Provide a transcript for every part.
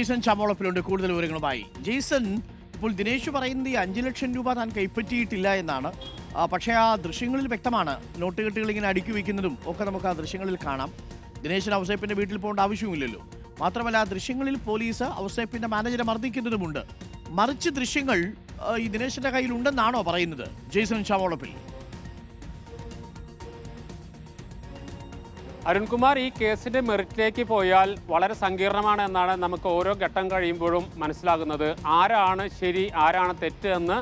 Jason ചാമോളപ്പിലുണ്ട്. കൂടുതൽ വിവരങ്ങളുമായി. ജീസൺ ഇപ്പോൾ ദിനേശ് പറയുന്നത് ഈ അഞ്ച് ലക്ഷം രൂപ താൻ കൈപ്പറ്റിയിട്ടില്ല എന്നാണ്. പക്ഷേ ആ ദൃശ്യങ്ങളിൽ വ്യക്തമാണ്. നോട്ട് കെട്ടുകൾ ഇങ്ങനെ അടുക്കി വയ്ക്കുന്നതും ഒക്കെ നമുക്ക് ആ ദൃശ്യങ്ങളിൽ കാണാം. ദിനേശിന് ഔസേപ്പിന്റെ വീട്ടിൽ പോകേണ്ട ആവശ്യമില്ലല്ലോ മാത്രമല്ല ആ ദൃശ്യങ്ങളിൽ പോലീസ് ഔസേപ്പിന്റെ മാനേജരെ മർദ്ദിക്കുന്നതുമുണ്ട്. മറിച്ച് ദൃശ്യങ്ങൾ ഈ ദിനേശിന്റെ കയ്യിലുണ്ടെന്നാണോ പറയുന്നത് ജെയ്സൺ ചാമോളപ്പിൽ? അരുൺകുമാർ ഈ കേസിന്റെ മെറിറ്റിലേക്ക് പോയാൽ വളരെ സങ്കീർണമാണ് എന്നാണ് നമുക്ക് ഓരോ ഘട്ടം കഴിയുമ്പോഴും മനസ്സിലാകുന്നത്. ആരാണ് ശരി ആരാണ് തെറ്റ് എന്ന്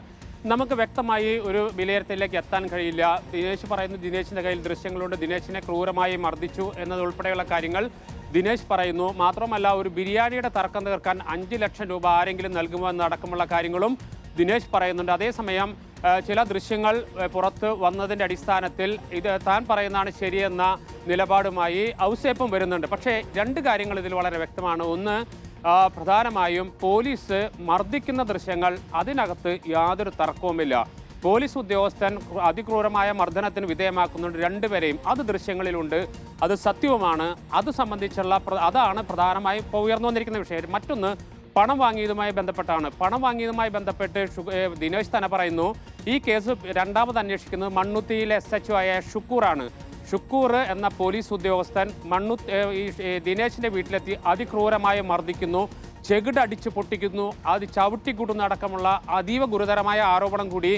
നമുക്ക് വ്യക്തമായി ഒരു വിലയിരുത്തലിലേക്ക് എത്താൻ കഴിയില്ല. ദിനേശ് പറയുന്നു ദിനേശിന്റെ കയ്യിൽ ദൃശ്യങ്ങളുണ്ട്. ദിനേശിനെ ക്രൂരമായി മർദ്ദിച്ചു എന്നതുൾപ്പെടെയുള്ള കാര്യങ്ങൾ ദിനേശ് പറയുന്നു. മാത്രമല്ല ഒരു ബിരിയാണിയുടെ തർക്കം തീർക്കാൻ അഞ്ച് ലക്ഷം രൂപ ആരെങ്കിലും നൽകുമോ എന്നടക്കമുള്ള കാര്യങ്ങളും ദിനേശ് പറയുന്നുണ്ട്. അതേസമയം ചില ദൃശ്യങ്ങൾ പുറത്ത് വന്നതിന്റെ അടിസ്ഥാനത്തിൽ ഇത് താൻ പറയുന്നതാണ് ശരിയെന്ന നിലപാടുമായി ഔസേപ്പും വരുന്നുണ്ട്. പക്ഷേ രണ്ട് കാര്യങ്ങൾ ഇതിൽ വളരെ വ്യക്തമാണ്. ഒന്ന് പ്രധാനമായും പോലീസ് മർദ്ദിക്കുന്ന ദൃശ്യങ്ങൾ അതിനകത്ത് യാതൊരു തർക്കവുമില്ല. പോലീസ് ഉദ്യോഗസ്ഥൻ അതിക്രൂരമായ മർദ്ദനത്തിന് വിധേയമാക്കുന്നുണ്ട് രണ്ടുപേരെയും. അത് ദൃശ്യങ്ങളിലുണ്ട് അത് സത്യവുമാണ്. അത് സംബന്ധിച്ചുള്ള അതാണ് പ്രധാനമായും ഇപ്പോൾ ഉയർന്നു വന്നിരിക്കുന്ന വിഷയം. മറ്റൊന്ന് പണം വാങ്ങിയതുമായി ബന്ധപ്പെട്ടാണ്. പണം വാങ്ങിയതുമായി ബന്ധപ്പെട്ട് ദിനേശ് തന്നെ പറയുന്നു ഈ കേസ് രണ്ടാമത് അന്വേഷിക്കുന്നത് മണ്ണുത്തിയിലെ എസ് എച്ച് ആയ ഷുക്കൂറാണ്. ഷുക്കൂർ എന്ന പോലീസ് ഉദ്യോഗസ്ഥൻ മണ്ണു ദിനേശിന്റെ വീട്ടിലെത്തി അതിക്രൂരമായി മർദ്ദിക്കുന്നു ചെകിട് അടിച്ച് പൊട്ടിക്കുന്നു അത് ചവിട്ടിക്കൂട്ടുന്ന അടക്കമുള്ള അതീവ ഗുരുതരമായ ആരോപണം കൂടി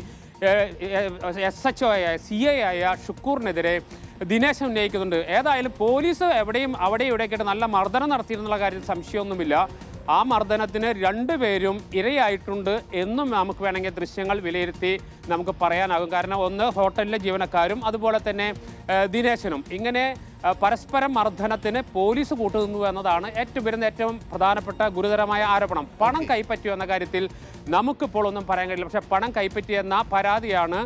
എസ് എച്ച് ഒ ആയ സി ഐ ആയ ഷുക്കൂറിനെതിരെ ദിനേശ് ഉന്നയിക്കുന്നുണ്ട്. ഏതായാലും പോലീസ് എവിടെയും അവിടെ ഇവിടെയൊക്കെ നല്ല മർദ്ദനം നടത്തിയിരുന്നുള്ള കാര്യത്തിൽ സംശയമൊന്നുമില്ല. ആ മർദ്ദനത്തിന് രണ്ടുപേരും ഇരയായിട്ടുണ്ട് എന്നും നമുക്ക് വേണമെങ്കിൽ ദൃശ്യങ്ങൾ വിലയിരുത്തി നമുക്ക് പറയാനാകും. കാരണം ഒന്ന് ഹോട്ടലിലെ ജീവനക്കാരും അതുപോലെ തന്നെ ദിനേശനും. ഇങ്ങനെ പരസ്പരം മർദ്ദനത്തിന് പോലീസ് കൂട്ടുനിന്നു എന്നതാണ് ഏറ്റവും വരുന്ന ഏറ്റവും പ്രധാനപ്പെട്ട ഗുരുതരമായ ആരോപണം. പണം കൈപ്പറ്റിയോ എന്ന കാര്യത്തിൽ നമുക്കിപ്പോൾ ഒന്നും പറയാൻ കഴിയില്ല. പക്ഷേ പണം കൈപ്പറ്റിയെന്ന പരാതിയാണ്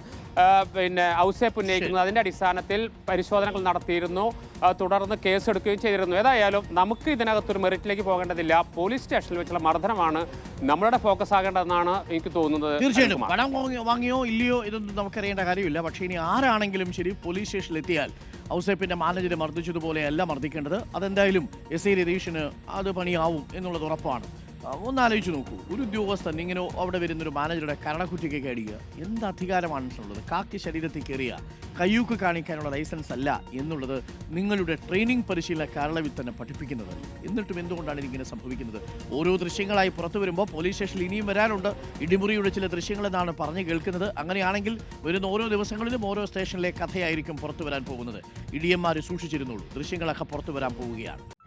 പിന്നെ ഔസേപ്പ് ഉന്നയിക്കുന്നത് അതിന്റെ അടിസ്ഥാനത്തിൽ പരിശോധനകൾ നടത്തിയിരുന്നു. തുടർന്ന് കേസെടുക്കുകയും ചെയ്തിരുന്നു. ഏതായാലും നമുക്ക് ഇതിനകത്തൊരു മെറിറ്റിലേക്ക് പോകേണ്ടതില്ല. പോലീസ് സ്റ്റേഷനിൽ വെച്ചുള്ള മർദ്ദനമാണ് നമ്മളുടെ ഫോക്കസ് ആകേണ്ടതെന്നാണ് എനിക്ക് തോന്നുന്നത്. തീർച്ചയായിട്ടും. പണം വാങ്ങി- വാങ്ങിയോ ഇല്ലയോ ഇതൊന്നും നമുക്കറിയേണ്ട കാര്യമില്ല. പക്ഷേ ഇനി ആരാണെങ്കിലും ശരി പോലീസ് സ്റ്റേഷനിൽ എത്തിയാൽ ഔസേപ്പിന്റെ മാനേജരെ മർദ്ദിച്ചതുപോലെയല്ല മർദ്ദിക്കേണ്ടത്. അതെന്തായാലും എസ് ഐ രതീഷിന് അത് പണിയാവും എന്നുള്ളത് ഉറപ്പാണ്. ആ, ഒന്ന് ആലോചിച്ച് നോക്കൂ. ഒരു ഉദ്യോഗസ്ഥൻ ഇങ്ങനെ അവിടെ വരുന്നൊരു മാനേജറുടെ കരണക്കുറ്റിക്കൊക്കെ അടിക്കുക എന്ത് അധികാരമാണ് ഉള്ളത്? കാക്കി ശരീരത്തിൽ കയറിയ കയ്യൂക്ക് കാണിക്കാനുള്ള ലൈസൻസ് അല്ല എന്നുള്ളത് നിങ്ങളുടെ ട്രെയിനിങ് പരിശീലനക്കാരളവിൽ തന്നെ പഠിപ്പിക്കുന്നത്. എന്നിട്ടും എന്തുകൊണ്ടാണ് ഇതിങ്ങനെ സംഭവിക്കുന്നത്? ഓരോ ദൃശ്യങ്ങളായി പുറത്തു വരുമ്പോൾ പോലീസ് സ്റ്റേഷനിൽ ഇനിയും വരാനുണ്ട് ഇടിമുറിയുടെ ചില ദൃശ്യങ്ങളെന്നാണ് പറഞ്ഞു കേൾക്കുന്നത്. അങ്ങനെയാണെങ്കിൽ വരുന്ന ഓരോ ദിവസങ്ങളിലും ഓരോ സ്റ്റേഷനിലെ കഥയായിരിക്കും പുറത്തു വരാൻ പോകുന്നത്. ഇടിയന്മാർ സൂക്ഷിച്ചിരുന്നുള്ളൂ. ദൃശ്യങ്ങളൊക്കെ പുറത്തു വരാൻ പോവുകയാണ്.